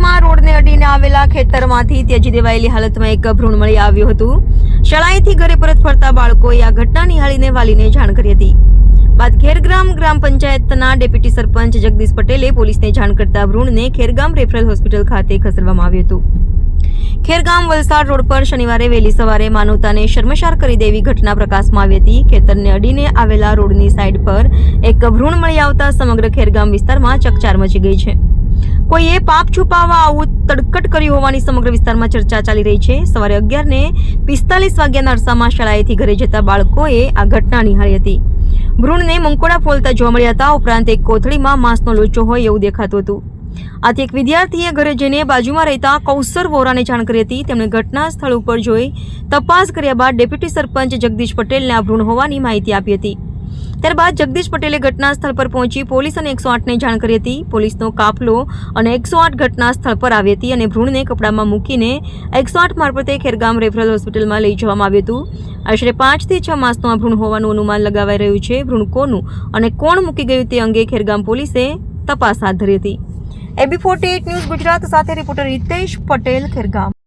પંથકમાં રોડને અડીને આવેલા ખેતરમાંથી ત્યજી દેવાયેલી હાલતમાં એક ભ્રૂણ મળી આવ્યું હતું. શાળાએથી ઘરે પરત ફરતા બાળકોએ આ ઘટના નિહાળીને વાલીને જાણ કરી હતી. બાદ ખેરગામ ગ્રામ પંચાયતના ડેપ્યુટી સરપંચ જગદીશ પટેલે પોલીસને જાણ કરતા ભ્રૂણને ખેરગામ રેફરલ હોસ્પિટલ ખાતે ખસેડવામાં આવ્યું હતું. ખેરગામ વલસાડ રોડ પર શનિવારે વહેલી સવારે માનવતાને શર્મસાર કરી દેવી ઘટના પ્રકાશમાં આવી હતી. ખેતરને અડીને આવેલા રોડની સાઈડ પર એક ભ્રૂણ મળી આવતા સમગ્ર ખેરગામ વિસ્તારમાં ચકચાર મચી ગઈ છે. કોઈએ પાપ છુપાવવા આવું તડકટ કર્યું હોવાની સમગ્ર વિસ્તારમાં ચર્ચા ચાલી રહી છે. સવારે અગિયાર ને પિસ્તાલીસ વાગ્યાના અરસામાં શાળાએથી ઘરે જતા બાળકોએ આ ઘટના નિહાળી હતી. ભ્રૂણને મંકોડા ફોલતા જોવા મળ્યા હતા. ઉપરાંત એક કોથળીમાં માંસનો લોચો હોય એવું દેખાતું હતું. આથી એક વિદ્યાર્થીએ ઘરે જઈને બાજુમાં રહેતા કૌસર વોરાને જાણ કરી હતી. તેમણે ઘટના સ્થળ ઉપર જોઈ તપાસ કર્યા બાદ ડેપ્યુટી સરપંચ જગદીશ પટેલને આ ભ્રૂણ હોવાની માહિતી આપી હતી. ત્યારબાદ જગદીશ પટેલે ઘટના સ્થળ પર પહોંચી પોલીસ અને એકસો આઠને જાણ કરી હતી. પોલીસનો કાફલો અને એકસો આઠ ઘટના સ્થળ પર આવી હતી અને ભ્રૂણને કપડામાં મૂકીને એકસો આઠ મારફતે ખેરગામ રેફરલ હોસ્પિટલમાં લઈ જવામાં આવ્યું હતું. આશરે પાંચથી છ માસનું આ ભ્રૂણ હોવાનું અનુમાન લગાવાઈ રહ્યું છે. ભ્રૂણ કોનું અને કોણ મૂકી ગયું તે અંગે ખેરગામ પોલીસે તપાસ હાથ ધરી હતી. એબી ફોર્ટી ન્યૂઝ ગુજરાત સાથે રિપોર્ટર હિતેશ પટેલ ખેરગામ.